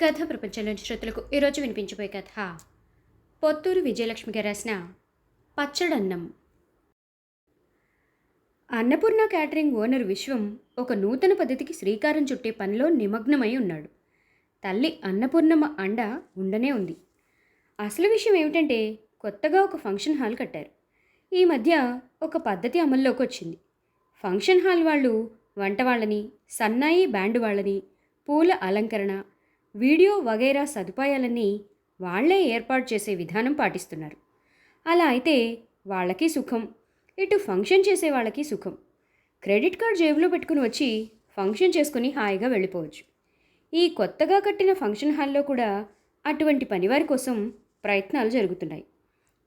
కథ ప్రపంచంలోని శ్రోతలకు ఈరోజు వినిపించబోయే కథ. పొత్తూరు విజయలక్ష్మి గారు రాసిన పచ్చడన్నం. అన్నపూర్ణ క్యాటరింగ్ ఓనర్ విశ్వం ఒక నూతన పద్ధతికి శ్రీకారం చుట్టే పనిలో నిమగ్నమై ఉన్నాడు. తల్లి అన్నపూర్ణమ్మ అండ ఉండనే ఉంది. అసలు విషయం ఏమిటంటే కొత్తగా ఒక ఫంక్షన్ హాల్ కట్టారు. ఈ మధ్య ఒక పద్ధతి అమల్లోకి వచ్చింది. ఫంక్షన్ హాల్ వాళ్ళు వంట వాళ్ళని సన్నాయి బ్యాండ్ వాళ్ళని పూల అలంకరణ వీడియో వగైరా సదుపాయాలన్నీ వాళ్ళే ఏర్పాటు చేసే విధానం పాటిస్తున్నారు. అలా అయితే వాళ్ళకి సుఖం ఇటు ఫంక్షన్ చేసే వాళ్ళకి సుఖం. క్రెడిట్ కార్డ్ జేబులో పెట్టుకుని వచ్చి ఫంక్షన్ చేసుకుని హాయిగా వెళ్ళిపోవచ్చు. ఈ కొత్తగా కట్టిన ఫంక్షన్ హాల్లో కూడా అటువంటి పనివారి కోసం ప్రయత్నాలు జరుగుతున్నాయి.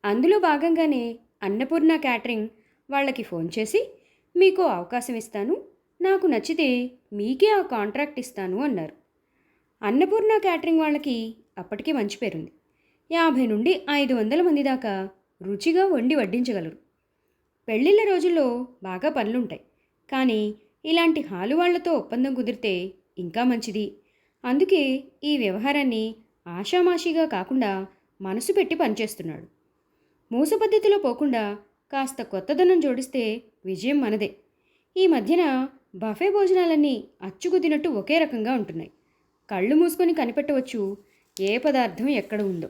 అందులో భాగంగానే అన్నపూర్ణ క్యాటరింగ్ వాళ్ళకి ఫోన్ చేసి మీకు అవకాశం ఇస్తాను నాకు నచ్చితే మీకే ఆ కాంట్రాక్ట్ ఇస్తాను అన్నారు. అన్నపూర్ణ క్యాటరింగ్ వాళ్ళకి అప్పటికే మంచి పేరుంది. యాభై నుండి ఐదు వందల మంది దాకా రుచిగా వండి వడ్డించగలరు. పెళ్ళిళ్ళ రోజుల్లో బాగా పనులుంటాయి. కానీ ఇలాంటి హాలు వాళ్ళతో ఒప్పందం కుదిరితే ఇంకా మంచిది. అందుకే ఈ వ్యవహారాన్ని ఆషామాషిగా కాకుండా మనసు పెట్టి పనిచేస్తున్నాడు. మూస పద్ధతిలో పోకుండా కాస్త కొత్తదనం జోడిస్తే విజయం మనదే. ఈ మధ్యన బఫే భోజనాలన్నీ అచ్చుకుదినట్టు ఒకే రకంగా ఉంటున్నాయి. కళ్ళు మూసుకొని కనిపెట్టవచ్చు. ఏ పదార్థం ఎక్కడ ఉందో.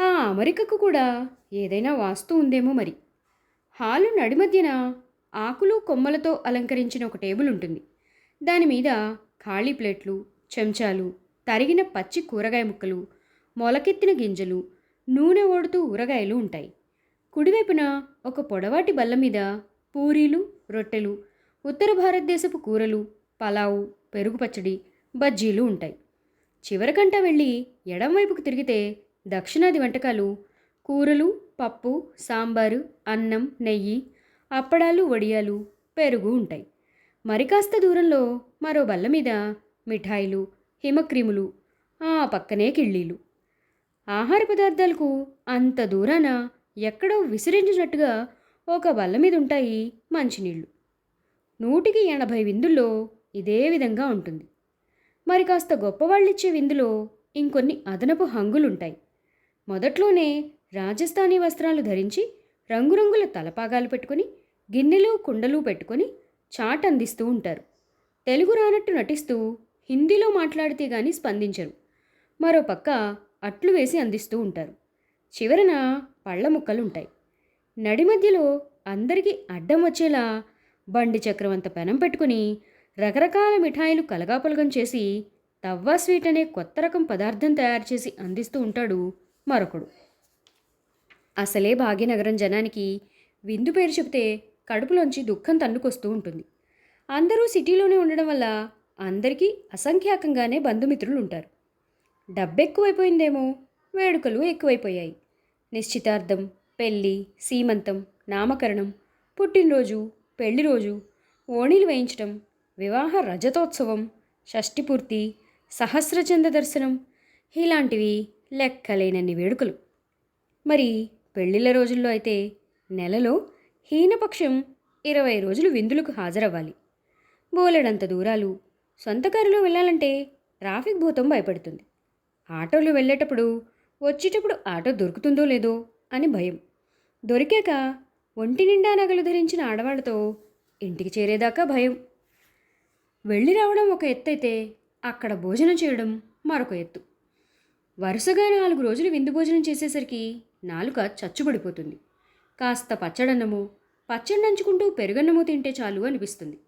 ఆ అమరికకు కూడా ఏదైనా వాస్తు ఉందేమో మరి. హాలు నడిమధ్యన ఆకులు కొమ్మలతో అలంకరించిన ఒక టేబుల్ ఉంటుంది. దాని మీద ఖాళీ ప్లేట్లు చెంచాలు తరిగిన పచ్చి కూరగాయ ముక్కలు మొలకెత్తిన గింజలు నూనె ఓడుతూ ఊరగాయలు ఉంటాయి. కుడివైపున ఒక పొడవాటి బల్ల మీద పూరీలు రొట్టెలు ఉత్తర భారతదేశపు కూరలు పలావు పెరుగు పచ్చడి బజ్జీలు ఉంటాయి. చివరికంట వెళ్ళి ఎడంవైపుకు తిరిగితే దక్షిణాది వంటకాలు కూరలు పప్పు సాంబారు అన్నం నెయ్యి అప్పడాలు వడియాలు పెరుగు ఉంటాయి. మరి కాస్త దూరంలో మరో బల్ల మీద మిఠాయిలు హిమక్రీములు ఆ పక్కనే కిళ్ళీలు. ఆహార పదార్థాలకు అంత దూరాన ఎక్కడో విసిరించినట్టుగా ఒక బల్ల మీద ఉంటాయి మంచినీళ్ళు. నూటికి ఎనభై విందుల్లో ఇదే విధంగా ఉంటుంది. మరి కాస్త గొప్పవాళ్ళిచ్చే విందులో ఇంకొన్ని అదనపు హంగులుంటాయి. మొదట్లోనే రాజస్థానీ వస్త్రాలు ధరించి రంగురంగుల తలపాగాలు పెట్టుకొని గిన్నెలు కుండలు పెట్టుకొని చాట్ అందిస్తూ ఉంటారు. తెలుగు రానట్టు నటిస్తూ హిందీలో మాట్లాడితే గాని స్పందించరు. మరో పక్క అట్లు వేసి అందిస్తూ ఉంటారు. చివరన పళ్ళ ముక్కలు ఉంటాయి నడి మధ్యలో అందరికీ అడ్డం వచ్చేలా బండి చక్రవంత పెనం పెట్టుకుని రకరకాల మిఠాయిలు కలగాపులగం చేసి తవ్వా స్వీట్ అనే కొత్త రకం పదార్థం తయారు చేసి అందిస్తూ ఉంటాడు మరొకడు. అసలే భాగ్యనగరం జనానికి విందు పేరు చెబితే కడుపులోంచి దుఃఖం తన్నుకొస్తూ ఉంటుంది. అందరూ సిటీలోనే ఉండడం వల్ల అందరికీ అసంఖ్యాకంగానే బంధుమిత్రులు ఉంటారు డబ్బెక్కువైపోయిందేమో వేడుకలు ఎక్కువైపోయాయి. నిశ్చితార్థం పెళ్ళి సీమంతం నామకరణం పుట్టినరోజు పెళ్ళి రోజు ఓణీలు వేయించడం వివాహ రజతోత్సవం షష్ఠిపూర్తి సహస్రచంద దర్శనం ఇలాంటివి లెక్కలేనన్ని వేడుకలు. మరి పెళ్ళిళ్ళ రోజుల్లో అయితే నెలలో హీనపక్షం ఇరవై రోజులు విందులకు హాజరవ్వాలి. బోలెడంత దూరాలు సొంత కారులో వెళ్ళాలంటే ట్రాఫిక్ భూతం భయపడుతుంది. ఆటోలు వెళ్ళేటప్పుడు వచ్చేటప్పుడు ఆటో దొరుకుతుందో లేదో అని భయం. దొరికాక ఒంటి నిండా నగలు ధరించిన ఆడవాళ్ళతో ఇంటికి చేరేదాకా భయం. వెళ్ళి రావడం ఒక ఎత్తైతే అక్కడ భోజనం చేయడం మరొక ఎత్తు. వరుసగా నాలుగు రోజులు విందు భోజనం చేసేసరికి నాలుక చచ్చుబడిపోతుంది. కాస్త పచ్చడన్నము పచ్చడి నంచుకుంటూ పెరుగన్నము తింటే చాలు అనిపిస్తుంది.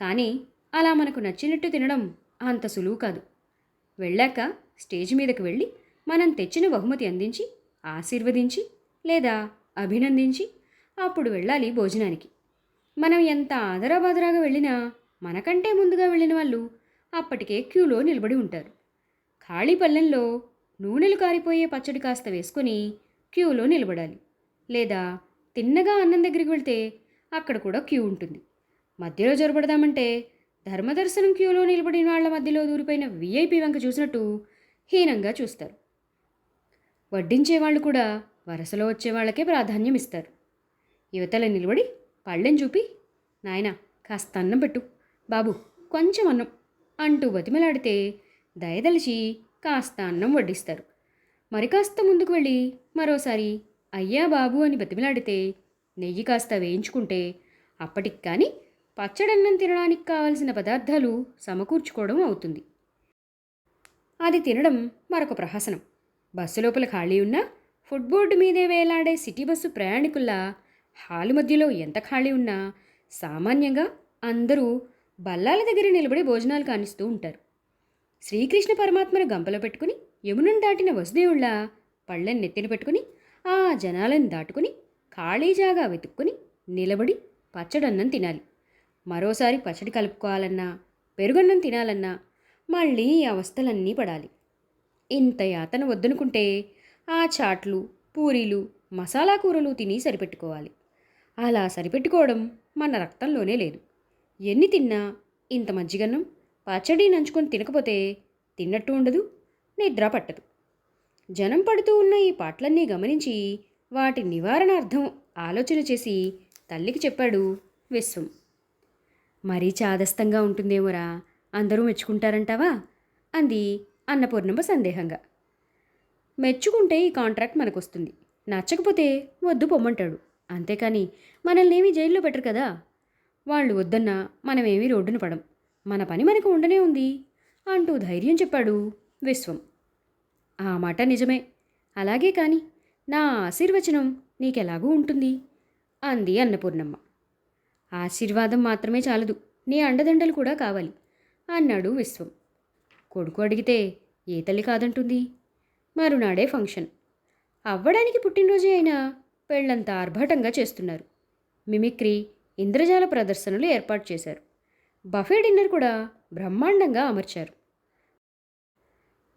కానీ అలా మనకు నచ్చినట్టు తినడం అంత సులువు కాదు. వెళ్ళాక స్టేజ్ మీదకి వెళ్ళి మనం తెచ్చిన బహుమతి అందించి ఆశీర్వదించి లేదా అభినందించి అప్పుడు వెళ్ళాలి భోజనానికి. మనం ఎంత ఆదరాబాదరాగా వెళ్ళినా మనకంటే ముందుగా వెళ్ళిన వాళ్ళు అప్పటికే క్యూలో నిలబడి ఉంటారు. ఖాళీ పళ్ళెంలో నూనెలు కారిపోయే పచ్చడి కాస్త వేసుకొని క్యూలో నిలబడాలి. లేదా తిన్నగా అన్నం దగ్గరికి వెళ్తే అక్కడ కూడా క్యూ ఉంటుంది. మధ్యలో జొరబడదామంటే ధర్మదర్శనం క్యూలో నిలబడిన వాళ్ళ మధ్యలో దూరిపోయిన వీఐపీ వంక చూసినట్టు హీనంగా చూస్తారు. వడ్డించే వాళ్ళు కూడా వరసలో వచ్చే వాళ్ళకే ప్రాధాన్యం ఇస్తారు. యువతల నిలబడి పళ్ళెం చూపి నాయనా కాస్త అన్నం పెట్టు. బాబు కొంచెం అన్నం అంటూ బతిమలాడితే దయదలిచి కాస్త అన్నం వడ్డిస్తారు. మరి కాస్త ముందుకు వెళ్ళి మరోసారి అయ్యా బాబు అని బతిమలాడితే నెయ్యి కాస్త వేయించుకుంటే అప్పటికి కానీ పచ్చడన్నం తినడానికి కావలసిన పదార్థాలు సమకూర్చుకోవడం అవుతుంది. అది తినడం మరొక ప్రహసనం. బస్సు లోపల ఖాళీ ఉన్నా ఫుడ్ బోర్డు మీదే వేలాడే సిటీ బస్సు ప్రయాణికుల్లా హాలు మధ్యలో ఎంత ఖాళీ ఉన్నా సామాన్యంగా అందరూ బల్లాల దగ్గర నిలబడి భోజనాలు కానిస్తూ ఉంటారు. శ్రీకృష్ణ పరమాత్మను గంపలో పెట్టుకుని యమునను దాటిన వసుదేవుళ్ళ పళ్ళని నెత్తిన పెట్టుకుని ఆ జనాలను దాటుకుని ఖాళీ జాగా వెతుక్కుని నిలబడి పచ్చడన్నం తినాలి. మరోసారి పచ్చడి కలుపుకోవాలన్నా పెరుగన్నం తినాలన్నా మళ్ళీ ఈ అవస్థలన్నీ పడాలి. ఇంత యాతన వద్దనుకుంటే ఆ చాట్లు పూరీలు మసాలా కూరలు తిని సరిపెట్టుకోవాలి. అలా సరిపెట్టుకోవడం మన రక్తంలోనే లేదు. ఎన్ని తిన్నా ఇంత మజ్జిగన్నం పచ్చడి నంచుకొని తినకపోతే తిన్నట్టు ఉండదు నిద్ర పట్టదు. జనం పడుతూ ఉన్న ఈ పాటలన్నీ గమనించి వాటి నివారణార్థం ఆలోచన చేసి తల్లికి చెప్పాడు విశ్వం. మరీ చాదస్తంగా ఉంటుందేమోరా అందరూ మెచ్చుకుంటారంటావా? అంది అన్నపూర్ణమ్మ సందేహంగా. మెచ్చుకుంటే ఈ కాంట్రాక్ట్ మనకొస్తుంది నచ్చకపోతే వద్దు పొమ్మంటాడు. అంతేకాని మనల్నేమీ జైల్లో పెట్టరు కదా? వాళ్ళు వద్దన్నా మనమేమీ రోడ్డున పడం. మన పని మనకు ఉండనే ఉంది అంటూ ధైర్యం చెప్పాడు విశ్వం. ఆ మాట నిజమే. అలాగే కాని నా ఆశీర్వచనం నీకెలాగూ ఉంటుంది? అంది అన్నపూర్ణమ్మ. ఆశీర్వాదం మాత్రమే చాలదు. నీ అండదండలు కూడా కావాలి అన్నాడు విశ్వం. కొడుకు అడిగితే ఏ తల్లి కాదంటుంది? మరునాడే ఫంక్షన్. అవ్వడానికి పుట్టినరోజే అయినా పెళ్ళంతా ఆర్భాటంగా చేస్తున్నారు. మిమిక్రీ ఇంద్రజాల ప్రదర్శనలు ఏర్పాటు చేశారు. బఫే డిన్నర్ కూడా బ్రహ్మాండంగా అమర్చారు.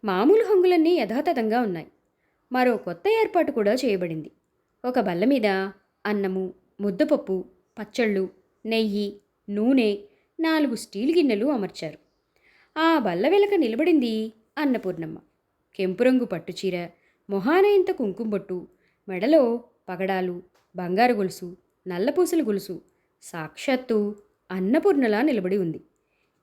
మామూలు హంగులన్నీ యథాతథంగా ఉన్నాయి. మరో కొత్త ఏర్పాటు కూడా చేయబడింది. ఒక బల్ల మీద అన్నము ముద్దపప్పు పచ్చళ్ళు నెయ్యి నూనె నాలుగు స్టీల్ గిన్నెలు అమర్చారు. ఆ బల్ల వెలక నిలబడింది అన్నపూర్ణమ్మ. కెంపురంగు పట్టుచీర మొహాన ఇంత కుంకుమ బొట్టు మెడలో పగడాలు బంగారు గొలుసు నల్లపూసల గొలుసు సాక్షాత్తు అన్నపూర్ణలా నిలబడి ఉంది.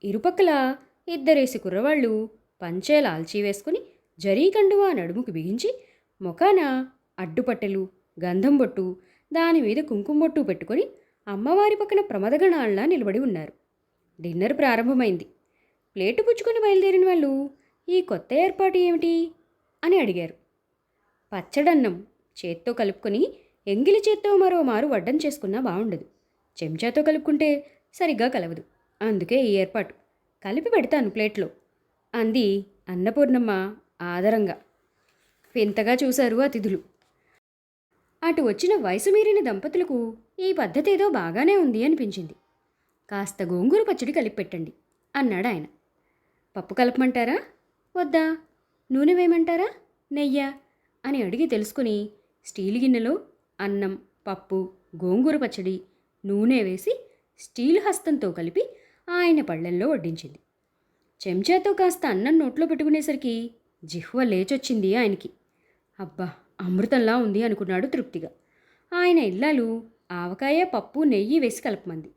ఇరుపక్కల ఇద్దరేసి కుర్రవాళ్ళు పంచే లాల్చీ వేసుకుని జరీకండువా నడుముకు బిగించి ముఖాన అడ్డుపట్టెలు గంధం బొట్టు దాని మీద కుంకుమ బొట్టు పెట్టుకొని అమ్మవారి పక్కన ప్రమదగణాల్లా నిలబడి ఉన్నారు. డిన్నర్ ప్రారంభమైంది. ప్లేటు పుచ్చుకొని బయలుదేరిన వాళ్ళు ఈ కొత్త ఏర్పాటు ఏమిటి? అని అడిగారు. పచ్చడన్నం చేత్తో కలుపుకొని ఎంగిలి చేత్తో మరో మారు వడ్డం చేసుకున్నా బాగుండదు చెంచాతో కలుపుకుంటే సరిగ్గా కలవదు. అందుకే ఈ ఏర్పాటు. కలిపి పెడతాను ప్లేట్లో. అంది అన్నపూర్ణమ్మ ఆదరంగా. వింతగా చూశారు అతిథులు. అటు వచ్చిన వయసు మీరిన దంపతులకు ఈ పద్ధతి ఏదో బాగానే ఉంది అనిపించింది. కాస్త గోంగూర పచ్చడి కలిపి పెట్టండి అన్నాడు ఆయన. పప్పు కలపమంటారా? వద్దా? నూనె వేయమంటారా? నెయ్యా? అని అడిగి తెలుసుకుని స్టీల్ గిన్నెలో అన్నం పప్పు గోంగూర పచ్చడి నూనె వేసి స్టీల్ హస్తంతో కలిపి ఆయన పళ్ళెంలో వడ్డించింది. చెంచాతో కాస్త అన్నం నోట్లో పెట్టుకునేసరికి జిహ్వ లేచొచ్చింది ఆయనకి. అబ్బా అమృతంలా ఉంది అనుకున్నాడు తృప్తిగా. ఆయన ఇల్లాలు ఆవకాయ పప్పు నెయ్యి వేసి కలపమంది.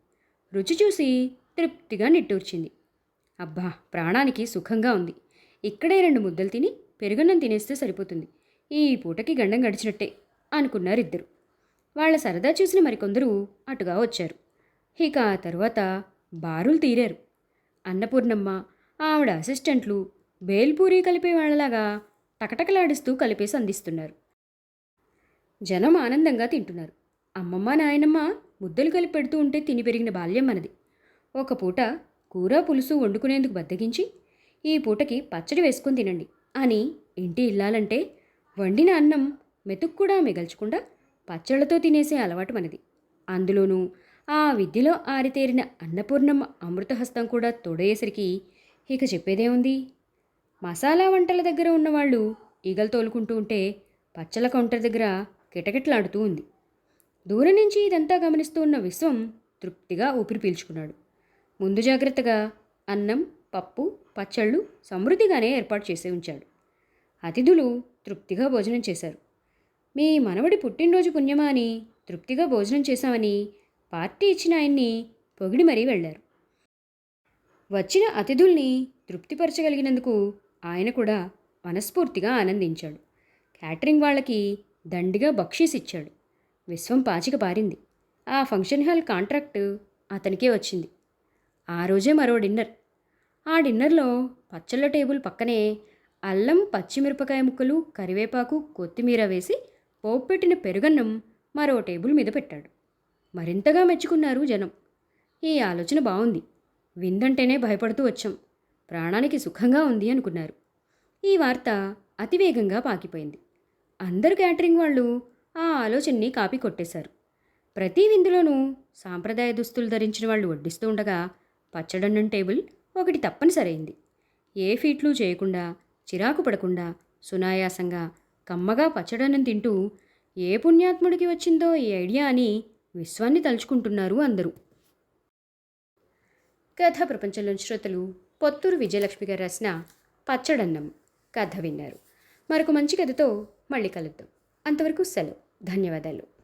రుచి చూసి తృప్తిగా నిట్టూర్చింది. అబ్బా ప్రాణానికి సుఖంగా ఉంది. ఇక్కడే రెండు ముద్దలు తిని పెరుగన్నం తినేస్తే సరిపోతుంది. ఈ పూటకి గండం గడిచినట్టే అనుకున్నారు ఇద్దరు వాళ్ళ సరదా చూసిన మరికొందరు అటుగా వచ్చారు. ఇక ఆ తర్వాత బారులు తీరారు. అన్నపూర్ణమ్మ ఆవిడ అసిస్టెంట్లు బేల్పూరి కలిపే వాళ్ళలాగా టకటకలాడిస్తూ కలిపేసి అందిస్తున్నారు జనం ఆనందంగా తింటున్నారు. అమ్మమ్మ నాయనమ్మ ముద్దలు కలిపి పెడుతూ ఉంటే తిని పెరిగిన బాల్యం మనది. ఒక పూట కూర పులుసు వండుకునేందుకు బద్దగించి ఈ పూటకి పచ్చడి వేసుకొని తినండి అని ఇంటి ఇల్లాలంటే వండిన అన్నం మెతుకు కూడా మిగల్చకుండా పచ్చళ్ళతో తినేసే అలవాటు మనది. అందులోనూ ఆ విద్యలో ఆరితేరిన అన్నపూర్ణమ్మ అమృతహస్తం కూడా తోడయ్యేసరికి ఇక చెప్పేదేముంది మసాలా వంటల దగ్గర ఉన్నవాళ్ళు ఈగలు తోలుకుంటూ ఉంటే పచ్చల కౌంటర్ దగ్గర కిటకిటలాడుతూ ఉంది. దూరం నుంచి ఇదంతా గమనిస్తూ ఉన్న విశ్వం తృప్తిగా ఊపిరి పీల్చుకున్నాడు. ముందు జాగ్రత్తగా అన్నం పప్పు పచ్చళ్ళు సమృద్ధిగానే ఏర్పాటు చేసి ఉంచాడు. అతిథులు తృప్తిగా భోజనం చేశారు. మీ మనవడి పుట్టినరోజు పుణ్యమా అని తృప్తిగా భోజనం చేశామని పార్టీ ఇచ్చిన ఆయన్ని పొగిడి మరీ వెళ్ళారు వచ్చిన అతిథుల్ని తృప్తిపరచగలిగినందుకు ఆయన కూడా మనస్ఫూర్తిగా ఆనందించాడు. క్యాటరింగ్ వాళ్ళకి దండిగా బక్షీస్ ఇచ్చాడు. విశ్వం పాచిక పారింది. ఆ ఫంక్షన్ హాల్ కాంట్రాక్ట్ అతనికే వచ్చింది. ఆ రోజే మరో డిన్నర్. ఆ డిన్నర్లో పచ్చళ్ళ టేబుల్ పక్కనే అల్లం పచ్చిమిరపకాయ ముక్కలు కరివేపాకు కొత్తిమీర వేసి పోపు పెట్టిన పెరుగన్నం మరో టేబుల్ మీద పెట్టాడు. మరింతగా మెచ్చుకున్నారు జనం. ఈ ఆలోచన బాగుంది విందంటేనే భయపడుతూ వచ్చాం. ప్రాణానికి సుఖంగా ఉంది అనుకున్నారు. ఈ వార్త అతివేగంగా పాకిపోయింది. అందరు క్యాటరింగ్ వాళ్ళు ఆ ఆలోచనని కాపీ కొట్టేశారు. ప్రతి విందులోనూ సాంప్రదాయ దుస్తులు ధరించిన వాళ్ళు వడ్డిస్తూ ఉండగా పచ్చడన్నం టేబుల్ ఒకటి తప్పనిసరైంది. ఏ ఫీట్లు చేయకుండా చిరాకు పడకుండా సునాయాసంగా కమ్మగా పచ్చడన్నం తింటూ ఏ పుణ్యాత్ముడికి వచ్చిందో ఈ ఐడియా అని విశ్వాన్ని తలుచుకుంటున్నారు అందరూ. కథ ప్రపంచంలోని శ్రోతలు పొత్తూరు విజయలక్ష్మి గారు రాసిన పచ్చడన్నం కథ విన్నారు. మరొక మంచి కథతో మళ్ళీ కలుద్దాం. అంతవరకు సెలవు. ధన్యవాదాలు.